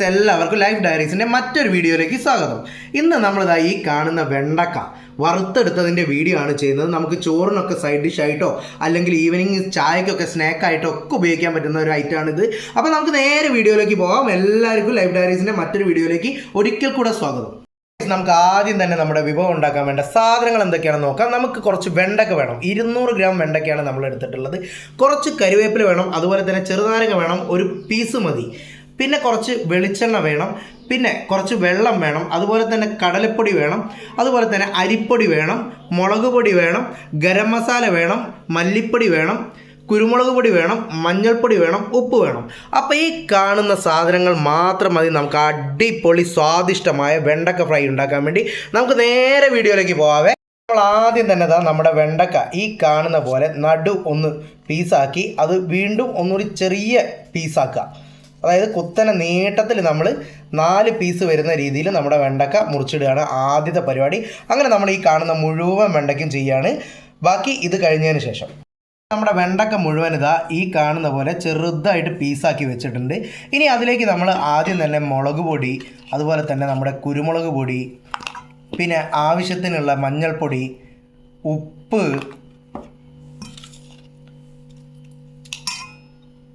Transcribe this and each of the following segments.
Guys എല്ലാവർക്കും life ഡയറീസിന്റെ മറ്റൊരു വീഡിയോയിലേക്ക് സ്വാഗതം. ഇന്ന് നമ്മളിതാ ഈ കാണുന്ന വെണ്ടക്ക വറുത്തെടുത്തതിന്റെ വീഡിയോ ആണ് ചെയ്യുന്നത്. നമുക്ക് ചോറിനൊക്കെ സൈഡ് ഡിഷായിട്ടോ അല്ലെങ്കിൽ ഈവനിങ് ചായക്കൊക്കെ സ്നാക്കായിട്ടോ ഒക്കെ ഉപയോഗിക്കാൻ പറ്റുന്ന ഒരു ഐറ്റമാണിത് അപ്പോൾ നമുക്ക് നേരെ വീഡിയോയിലേക്ക് പോകാം. എല്ലാവർക്കും ലൈഫ് ഡയറീസിന്റെ മറ്റൊരു വീഡിയോയിലേക്ക് ഒരിക്കൽ കൂടെ സ്വാഗതം. നമുക്ക് ആദ്യം തന്നെ നമ്മുടെ വിഭവം ഉണ്ടാക്കാൻ വേണ്ട സാധനങ്ങൾ എന്തൊക്കെയാണെന്ന് നോക്കാം. നമുക്ക് കുറച്ച് വെണ്ടക്ക വേണം. ഇരുന്നൂറ് ഗ്രാം വെണ്ടക്കയാണ് നമ്മൾ എടുത്തിട്ടുള്ളത് കുറച്ച് കരിവേപ്പില വേണം. അതുപോലെ തന്നെ ചെറുനാരങ്ങ വേണം. ഒരു പീസ് മതി. പിന്നെ കുറച്ച് വെളിച്ചെണ്ണ വേണം. പിന്നെ കുറച്ച് വെള്ളം വേണം. അതുപോലെ തന്നെ കടലപ്പൊടി വേണം. അതുപോലെ തന്നെ അരിപ്പൊടി വേണം. മുളക് പൊടി വേണം. ഗരം മസാല വേണം. മല്ലിപ്പൊടി വേണം. കുരുമുളക് പൊടി വേണം. മഞ്ഞൾപ്പൊടി വേണം. ഉപ്പ് വേണം. അപ്പോൾ ഈ കാണുന്ന സാധനങ്ങൾ മാത്രം മതി. നമുക്ക് അടിപൊളി സ്വാദിഷ്ടമായ വെണ്ടക്ക ഫ്രൈ ഉണ്ടാക്കാൻ വേണ്ടി. നമുക്ക് നേരെ വീഡിയോയിലേക്ക് പോകാവേ നമ്മൾ ആദ്യം തന്നെ താ നമ്മുടെ വെണ്ടക്ക ഈ കാണുന്ന പോലെ നടു ഒന്ന് പീസാക്കി. അത് വീണ്ടും ഒന്നുകൂടി ചെറിയ പീസാക്കുക. അതായത് കുത്തനെ നീട്ടത്തിൽ നമ്മൾ നാല് പീസ് വരുന്ന രീതിയിൽ നമ്മുടെ വെണ്ടക്ക മുറിച്ചിടുകയാണ് ആദ്യത്തെ പരിപാടി. അങ്ങനെ നമ്മൾ ഈ കാണുന്ന മുഴുവൻ വെണ്ടയ്ക്കും ചെയ്യുകയാണ് ബാക്കി ഇത് കഴിഞ്ഞതിന് ശേഷം. നമ്മുടെ വെണ്ടക്ക മുഴുവൻ ഇതാ ഈ കാണുന്ന പോലെ ചെറുതായിട്ട് പീസാക്കി വെച്ചിട്ടുണ്ട്. ഇനി അതിലേക്ക് നമ്മൾ ആദ്യം തന്നെ മുളക് പൊടി അതുപോലെ തന്നെ നമ്മുടെ കുരുമുളക് പൊടി പിന്നെ ആവശ്യത്തിനുള്ള മഞ്ഞൾപ്പൊടി ഉപ്പ്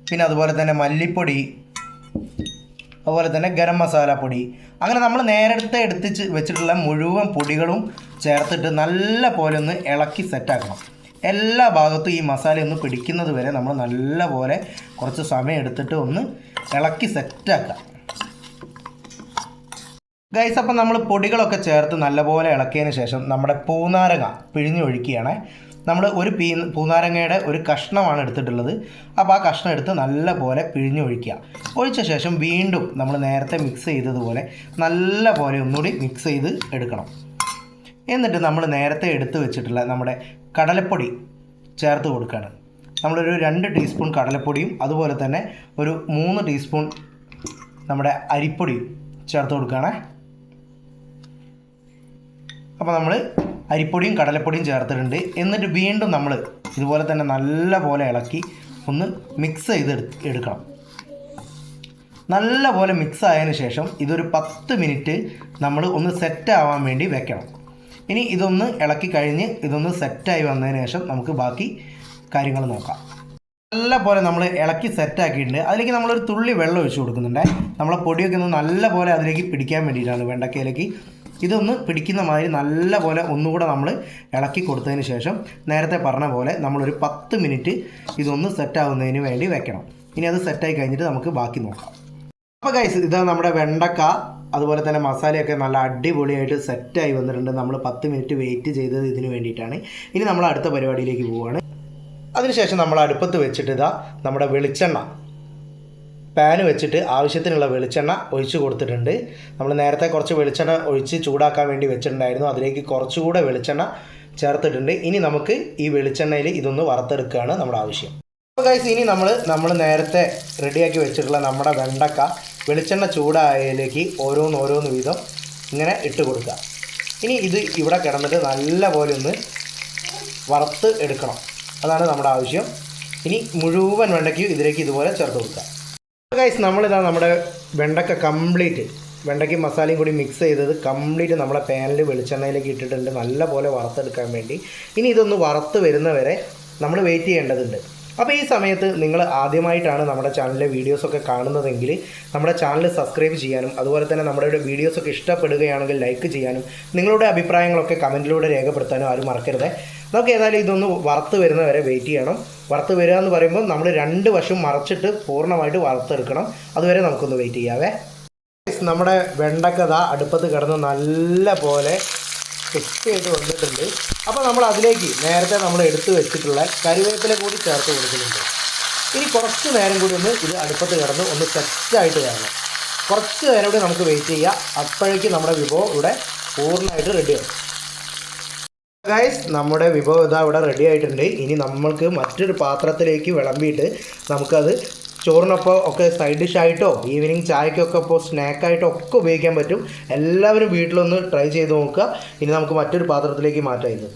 പിന്നെ അതുപോലെ തന്നെ മല്ലിപ്പൊടി അതുപോലെ തന്നെ ഗരം മസാല പൊടി. അങ്ങനെ നമ്മൾ നേരത്തെ എടുത്ത് വെച്ചിട്ടുള്ള മുഴുവൻ പൊടികളും ചേർത്തിട്ട് നല്ല പോലെ ഒന്ന് ഇളക്കി സെറ്റാക്കണം എല്ലാ ഭാഗത്തും ഈ മസാല ഒന്ന് പിടിക്കുന്നത് വരെ നമ്മൾ നല്ല പോലെ കുറച്ച് സമയം എടുത്തിട്ട് ഒന്ന് ഇളക്കി സെറ്റാക്കാം ഗൈസ് അപ്പം നമ്മൾ പൊടികളൊക്കെ ചേർത്ത് നല്ലപോലെ ഇളക്കിയതിന് ശേഷം നമ്മുടെ പൂനാരക പിഴിഞ്ഞൊഴിക്കുകയാണ് നമ്മൾ ഒരു പീ പൂനാരങ്ങയുടെ ഒരു കഷ്ണമാണ് എടുത്തിട്ടുള്ളത്. അപ്പോൾ ആ കഷ്ണം എടുത്ത് നല്ലപോലെ പിഴിഞ്ഞൊഴിക്കുക. ഒഴിച്ച ശേഷം വീണ്ടും നമ്മൾ നേരത്തെ മിക്സ് ചെയ്തതുപോലെ നല്ല പോലെ ഒന്നുകൂടി മിക്സ് ചെയ്ത് എടുക്കണം. എന്നിട്ട് നമ്മൾ നേരത്തെ എടുത്തു വെച്ചിട്ടുള്ള നമ്മുടെ കടലപ്പൊടി ചേർത്ത് കൊടുക്കുകയാണ്. നമ്മളൊരു രണ്ട് ടീസ്പൂൺ കടലപ്പൊടിയും അതുപോലെ തന്നെ ഒരു മൂന്ന് ടീസ്പൂൺ നമ്മുടെ അരിപ്പൊടിയും ചേർത്ത് കൊടുക്കുകയാണേ. അപ്പോൾ നമ്മൾ അരിപ്പൊടിയും കടലപ്പൊടിയും ചേർത്തിട്ടുണ്ട്. എന്നിട്ട് വീണ്ടും നമ്മൾ ഇതുപോലെ തന്നെ നല്ല പോലെ ഇളക്കി ഒന്ന് മിക്സ് ചെയ്ത് എടുക്കണം. നല്ല പോലെ മിക്സ് ആയതിനു ശേഷം ഇതൊരു പത്ത് മിനിറ്റ് നമ്മൾ ഒന്ന് സെറ്റ് ആവാൻ വേണ്ടി വെക്കണം. ഇനി ഇതൊന്ന് ഇളക്കി കഴിഞ്ഞ് ഇതൊന്ന് സെറ്റായി വന്നതിന് ശേഷം നമുക്ക് ബാക്കി കാര്യങ്ങൾ നോക്കാം. നല്ല പോലെ നമ്മൾ ഇളക്കി സെറ്റാക്കിയിട്ടുണ്ട് അതിലേക്ക് നമ്മളൊരു തുള്ളി വെള്ളം ഒഴിച്ച് കൊടുക്കുന്നുണ്ട്. നമ്മളെ പൊടിയൊക്കെ ഒന്ന് നല്ല പോലെ അതിലേക്ക് പിടിക്കാൻ വേണ്ടിയിട്ടാണ് വെണ്ടക്കയിലേക്ക് ഇതൊന്ന് പിടിക്കുന്ന മാതിരി നല്ല പോലെ ഒന്നുകൂടെ നമ്മൾ ഇളക്കി കൊടുത്തതിന് ശേഷം നേരത്തെ പറഞ്ഞ പോലെ നമ്മളൊരു പത്ത് മിനിറ്റ് ഇതൊന്ന് സെറ്റാവുന്നതിന് വേണ്ടി വെക്കണം. ഇനി അത് സെറ്റായി കഴിഞ്ഞിട്ട് നമുക്ക് ബാക്കി നോക്കാം. അപ്പോൾ ഗൈസ് ഇത് നമ്മുടെ വെണ്ടക്ക അതുപോലെ തന്നെ മസാലയൊക്കെ നല്ല അടിപൊളിയായിട്ട് സെറ്റായി വന്നിട്ടുണ്ട്. നമ്മൾ പത്ത് മിനിറ്റ് വെയിറ്റ് ചെയ്തത് ഇതിന് വേണ്ടിയിട്ടാണ്. ഇനി നമ്മൾ അടുത്ത പരിപാടിയിലേക്ക് പോവുകയാണ് അതിനുശേഷം നമ്മൾ അടുപ്പത്ത് വെച്ചിട്ട് ഇതാ നമ്മുടെ വെളിച്ചെണ്ണ. പാന് വെച്ചിട്ട് ആവശ്യത്തിനുള്ള വെളിച്ചെണ്ണ ഒഴിച്ച് കൊടുത്തിട്ടുണ്ട്. നമ്മൾ നേരത്തെ കുറച്ച് വെളിച്ചെണ്ണ ഒഴിച്ച് ചൂടാക്കാൻ വേണ്ടി വെച്ചിട്ടുണ്ടായിരുന്നു. അതിലേക്ക് കുറച്ചുകൂടെ വെളിച്ചെണ്ണ ചേർത്തിട്ടുണ്ട്. ഇനി നമുക്ക് ഈ വെളിച്ചെണ്ണയിൽ ഇതൊന്ന് വറുത്തെടുക്കുകയാണ് നമ്മുടെ ആവശ്യം. അപ്പോൾ ഗൈസ് ഇനി നമ്മൾ നമ്മൾ നേരത്തെ റെഡിയാക്കി വെച്ചിട്ടുള്ള നമ്മുടെ വെണ്ടക്ക വെളിച്ചെണ്ണ ചൂടായതിലേക്ക് ഓരോന്ന് ഓരോന്ന് വീതം ഇങ്ങനെ ഇട്ട് കൊടുക്കുക. ഇനി ഇത് ഇവിടെ കിടന്നിട്ട് നല്ല പോലെ ഒന്ന് വറുത്ത് എടുക്കണം. അതാണ് നമ്മുടെ ആവശ്യം. ഇനി മുഴുവൻ വെണ്ടയ്ക്കും ഇതിലേക്ക് ഇതുപോലെ ചേർത്ത് കൊടുക്കുക. ഗൈസ് നമ്മളിതാ നമ്മുടെ വെണ്ടക്ക കംപ്ലീറ്റ് വെണ്ടയ്ക്കും മസാലയും കൂടി മിക്സ് ചെയ്തത് കംപ്ലീറ്റ് നമ്മളെ പാനിൽ വെളിച്ചെണ്ണയിലേക്ക് ഇട്ടിട്ടുണ്ട്. നല്ല പോലെ വറുത്തെടുക്കാൻ വേണ്ടി. ഇനി ഇതൊന്ന് വറുത്ത് വരുന്നവരെ നമ്മൾ വെയിറ്റ് ചെയ്യേണ്ടതുണ്ട്. അപ്പോൾ ഈ സമയത്ത് നിങ്ങൾ ആദ്യമായിട്ടാണ് നമ്മുടെ ചാനലിലെ വീഡിയോസൊക്കെ കാണുന്നതെങ്കിൽ നമ്മുടെ ചാനൽ സബ്സ്ക്രൈബ് ചെയ്യാനും അതുപോലെ തന്നെ നമ്മുടെ വീഡിയോസൊക്കെ ഇഷ്ടപ്പെടുകയാണെങ്കിൽ ലൈക്ക് ചെയ്യാനും നിങ്ങളുടെ അഭിപ്രായങ്ങളൊക്കെ കമന്റിലൂടെ രേഖപ്പെടുത്താനും ആരും മറക്കരുത്. നമുക്ക് ഏതായാലും ഇതൊന്ന് വറുത്ത് വരുന്നവരെ വെയിറ്റ് ചെയ്യണം. വറുത്ത് വരിക എന്ന് പറയുമ്പോൾ നമ്മൾ രണ്ട് വശം മറച്ചിട്ട് പൂർണമായിട്ട് വറുത്തെടുക്കണം. അതുവരെ നമുക്കൊന്ന് വെയിറ്റ് ചെയ്യാവേ. നമ്മുടെ വെണ്ടക്കഥ അടുപ്പത്ത് കിടന്ന് നല്ല പോലെ ക്രിസ്പി ആയിട്ട് വന്നിട്ടുണ്ട്. അപ്പോൾ നമ്മൾ അതിലേക്ക് നേരത്തെ നമ്മൾ എടുത്തു വെച്ചിട്ടുള്ള കരിവേപ്പില കൂടി ചേർത്ത് കൊടുക്കുന്നുണ്ട്. ഇനി കുറച്ച് നേരം കൂടി ഒന്ന് ഇത് അടുപ്പത്ത് കിടന്ന് ഒന്ന് സെറ്റായിട്ട് വരണം. കുറച്ച് നേരം കൂടി നമുക്ക് വെയിറ്റ് ചെയ്യാം. അപ്പോഴേക്കും നമ്മുടെ വിഭവം ഇവിടെ പൂർണമായിട്ട് റെഡിയാവും ഗൈസ് നമ്മുടെ വിഭവം ഇതാ ഇവിടെ റെഡി ആയിട്ടുണ്ട്. ഇനി നമ്മൾക്ക് മറ്റൊരു പാത്രത്തിലേക്ക് വിളമ്പിയിട്ട് നമുക്കത് ചോറിനൊപ്പം ഒക്കെ സൈഡ് ഡിഷ് ആയിട്ടോ ഈവനിങ് ചായക്കൊക്കെ ഇപ്പോൾ സ്നാക്കായിട്ടോ ഒക്കെ ഉപയോഗിക്കാൻ പറ്റും. എല്ലാവരും വീട്ടിലൊന്ന് ട്രൈ ചെയ്ത് നോക്കുക. ഇനി നമുക്ക് മറ്റൊരു പാത്രത്തിലേക്ക് മാറ്റാം ഇത്.